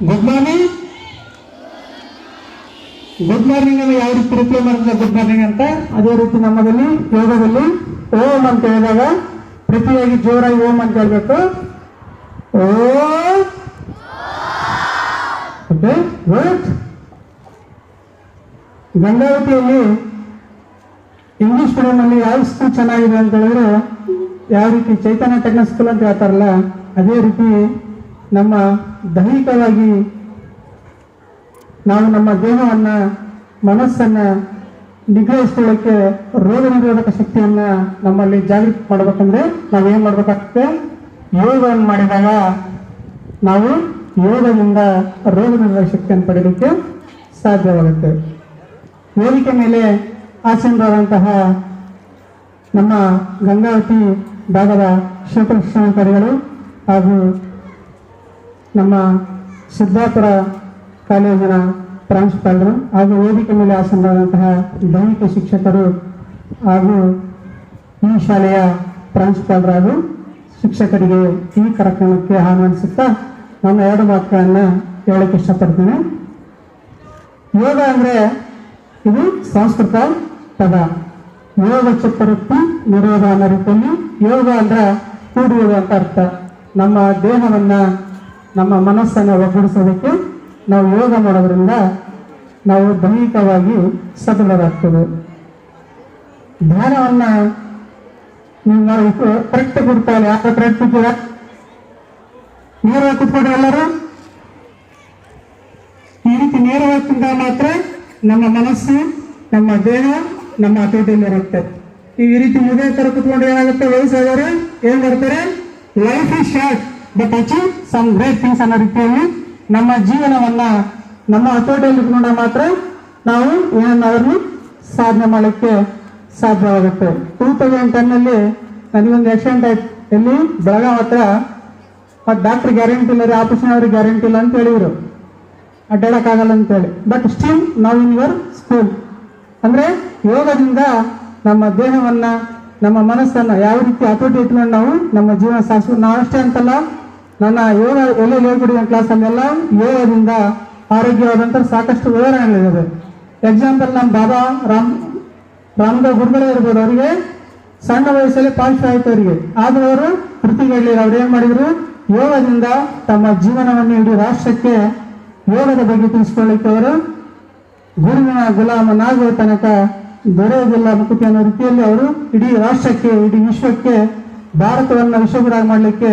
Good morning good morning ಅನ್ನು ಯಾವ ರೀತಿ ರಿಪ್ಲೈ ಮಾಡಿದ್ರೆ ಗುಡ್ ಮಾರ್ನಿಂಗ್ ಅಂತ? ಅದೇ ರೀತಿ ನಮ್ಮದಲ್ಲಿ ಯೋಗದಲ್ಲಿ ಓಂ ಅಂತ ಹೇಳಿದಾಗ ಪ್ರತಿಯಾಗಿ ಜೋರಾಗಿ ಓಂ ಅಂತ ಹೇಳ್ಬೇಕು. ಓಂ. ಓಕೆ ಗುಡ್ ಗಂಗಾವತಿಯಲ್ಲಿ ಇಂಗ್ಲಿಷ್ ಮೀಡಿಯಂನಲ್ಲಿ ಯಾವ ಸ್ಕೂಲ್ ಚೆನ್ನಾಗಿದೆ ಅಂತ ಹೇಳಿದ್ರೆ ಯಾವ ರೀತಿ ಚೈತನ್ಯ ಟೆಕ್ನಿಕ್ ಸ್ಕೂಲ್ ಅಂತ ಹೇಳ್ತಾರಲ್ಲ, ಅದೇ ರೀತಿ ನಮ್ಮ ದೈಹಿಕವಾಗಿ ನಾವು ನಮ್ಮ ದೇಹವನ್ನ, ಮನಸ್ಸನ್ನ ನಿಗ್ರಹಿಸ್ಕೊಳ್ಳೋಕೆ ರೋಗ ನಿರೋಧಕ ಶಕ್ತಿಯನ್ನ ನಮ್ಮಲ್ಲಿ ಜಾಗೃತಿ ಮಾಡ್ಬೇಕಂದ್ರೆ ನಾವೇನು ಮಾಡ್ಬೇಕಾಗ್ತದೆ ಯೋಗವನ್ನು ಮಾಡಿದಾಗ ನಾವು ಯೋಗದಿಂದ ರೋಗ ನಿರೋಧಕ ಶಕ್ತಿಯನ್ನು ಪಡೆಯಲಿಕ್ಕೆ ಸಾಧ್ಯವಾಗುತ್ತೆ. ವೇದಿಕೆ ಮೇಲೆ ಆಸೀನರಾದಂತಹ ನಮ್ಮ ಗಂಗಾವತಿ ಭಾಗದ ಕ್ಷೇತ್ರ ಶಿಕ್ಷಣಾಧಿಕಾರಿಗಳು ಹಾಗೂ ನಮ್ಮ ಸಿದ್ದಾಪುರ ಕಾಲೇಜಿನ ಪ್ರಾಂಶುಪಾಲರು ಹಾಗೂ ವೇದಿಕೆ ಮೇಲೆ ಆಸನರಾದಂತಹ ದೈಹಿಕ ಶಿಕ್ಷಕರು ಹಾಗೂ ಈ ಶಾಲೆಯ ಪ್ರಾಂಶುಪಾಲರು ಹಾಗೂ ಶಿಕ್ಷಕರಿಗೆ ಈ ಕಾರ್ಯಕ್ರಮಕ್ಕೆ ಆಹ್ವಾನಿಸುತ್ತಾ ನನ್ನ ಎರಡು ಮಾತುಗಳನ್ನು ಹೇಳಕ್ಕೆ ಇಷ್ಟಪಡ್ತೇನೆ. ಯೋಗ ಅಂದ್ರೆ ಇದು ಸಂಸ್ಕೃತ ಪದ. ಯೋಗ ಚಿತ್ತವೃತ್ತಿ ನಿರೋಧ ಅನ್ನೋ ರೀತಿಯಲ್ಲಿ ಯೋಗ ಅಂದ್ರೆ ಕೂಡುವುದು ಅಂತ ಅರ್ಥ. ನಮ್ಮ ದೇಹವನ್ನ ನಮ್ಮ ಮನಸ್ಸನ್ನು ಒಗ್ಗೂಡಿಸೋದಕ್ಕೆ ನಾವು ಯೋಗ ಮಾಡೋದ್ರಿಂದ ನಾವು ದೈಹಿಕವಾಗಿ ಸದೃಢರಾಗ್ತೇವೆ ಧ್ಯಾನವನ್ನ ನೀವು ಕರೆಕ್ಟ್ ಕೊಡ್ತಾರೆ ಯಾಕೆ ಕರೆಕ್ಟ್ ಇದ್ದೀರಾ? ನೇರವಾಗಿ ಕೂತ್ಕೊಂಡ್ರೆ ಎಲ್ಲರೂ? ಈ ರೀತಿ ನೇರವಾಗಿ ಕುಂದಾಗ ಮಾತ್ರ ನಮ್ಮ ಮನಸ್ಸು, ನಮ್ಮ ದೇಹ, ನಮ್ಮ ಹತೋಟಿಯಲ್ಲಿ ಇರುತ್ತೆ. ಈ ರೀತಿ ಮುದೇ ತರ ಕುತ್ಕೊಂಡ್ರೆ ಏನಾಗುತ್ತೆ? ವಯಸ್ಸಾದವರು ಏನು ಮಾಡ್ತಾರೆ? Life is short but achieve some great things ಅನ್ನೋ ರೀತಿಯಲ್ಲಿ ನಮ್ಮ ಜೀವನವನ್ನ ನಮ್ಮ ಹತೋಟಿಯಲ್ಲಿ ಇಟ್ಕೊಂಡ್ರೆ ಮಾತ್ರ ನಾವು ಏನನ್ನಾದ್ರೂ ಸಾಧನೆ ಮಾಡೋಕ್ಕೆ ಸಾಧ್ಯವಾಗುತ್ತೆ. ಟೂ ತೌಸಂಡ್ ಟೆನ್ ಅಲ್ಲಿ ನನಗೊಂದು ಆಕ್ಸಿಡೆಂಟ್ ಆಯ್ತು. ಎಲ್ಲಿ? ಬೆಳಗಾವ್ ಹತ್ರ. ಡಾಕ್ಟರ್ ಗ್ಯಾರಂಟಿ ಇಲ್ಲ ರೀ, ಆಪರೇಷನ್ ಅವ್ರಿಗೆ ಗ್ಯಾರಂಟಿ ಇಲ್ಲ ಅಂತ ಹೇಳಿದ್ರು. ಅಡ್ಡಾಡಕ್ಕಾಗಲ್ಲ ಅಂತೇಳಿ ಬಟ್ ಸ್ಟಿಲ್ ನಾವು ಇನ್ ಯುವರ್ ಸ್ಕೂಲ್ ಅಂದ್ರೆ ಯೋಗದಿಂದ ನಮ್ಮ ದೇಹವನ್ನ, ನಮ್ಮ ಮನಸ್ಸನ್ನ ಯಾವ ರೀತಿ ಹತೋಟಿ ಇಟ್ಕೊಂಡು ನಾವು ನಮ್ಮ ಜೀವನ ಸಾಗಿಸ್ಬೋದು ನಾವು ಅಷ್ಟೇ ಅಂತಲ್ಲ ನನ್ನ ಯೋಗ ಎಲ್ಲ ಕ್ಲಾಸ್ ಕ್ಲಾಸಲ್ಲೆಲ್ಲ ಯೋಗದಿಂದ ಆರೋಗ್ಯವಾದಂಥ ಸಾಕಷ್ಟು ವಿವರಣೆಗಳಿದ್ದಾವೆ. ಎಕ್ಸಾಂಪಲ್ ನಮ್ಮ ಬಾಬಾ ರಾಮ್ ರಾಮದೇವ್ ಗುರುಗಳೇ ಇರ್ಬೋದು ಅವರಿಗೆ. ಸಣ್ಣ ವಯಸ್ಸಲ್ಲಿ ಪಾಲಿಷ್ ಆಯ್ತು ಅವರಿಗೆ ಆದ್ರೂ ಅವರು ಕೃತಿಗಳಲ್ಲಿ ಅವ್ರು ಏನ್ ಮಾಡಿದ್ರು? ಯೋಗದಿಂದ ತಮ್ಮ ಜೀವನವನ್ನು ಇಡೀ ರಾಷ್ಟ್ರಕ್ಕೆ ಯೋಗದ ಬಗ್ಗೆ ತಿಳಿಸ್ಕೊಳ್ಳಿಕ್ಕೆ ಅವರು ಗುರುವಿನ ಗುಲಾಮನಾಗುವ ತನಕ ದೊರೆಯುವುದಿಲ್ಲ ಮುಕುತಿ ಅನ್ನೋ ರೀತಿಯಲ್ಲಿ ಅವರು ಇಡೀ ರಾಷ್ಟ್ರಕ್ಕೆ, ಇಡೀ ವಿಶ್ವಕ್ಕೆ, ಭಾರತವನ್ನು ವಿಶ್ವಗುರಾಗಿ ಮಾಡಲಿಕ್ಕೆ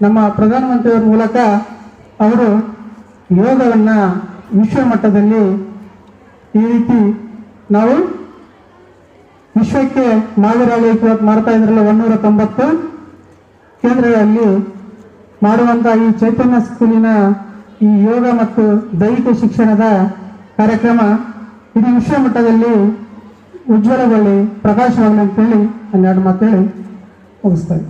ನಮ್ಮ ಪ್ರಧಾನಮಂತ್ರಿಯವರ ಮೂಲಕ ಅವರು ಯೋಗವನ್ನು ವಿಶ್ವ ಮಟ್ಟದಲ್ಲಿ ಈ ರೀತಿ ನಾವು ವಿಶ್ವಕ್ಕೆ ಮಾದರಿಯಾಗಿ ಇವತ್ತು ಮಾಡ್ತಾ ಇದ್ರಲ್ಲ ಒಂದೂರ ತೊಂಬತ್ತು ಕೇಂದ್ರಗಳಲ್ಲಿ ಮಾಡುವಂಥ ಈ ಚೈತನ್ಯ ಸ್ಕೂಲಿನ ಈ ಯೋಗ ಮತ್ತು ದೈಹಿಕ ಶಿಕ್ಷಣದ ಕಾರ್ಯಕ್ರಮ ಇಡೀ ವಿಶ್ವ ಮಟ್ಟದಲ್ಲಿ ಉಜ್ವಲಗೊಳ್ಳಿ, ಪ್ರಕಾಶವಾಗಲಿ ಅಂತೇಳಿ ಹನ್ನೆರಡು ಮಾತೇಳಿ ಮುಗಿಸ್ತೇನೆ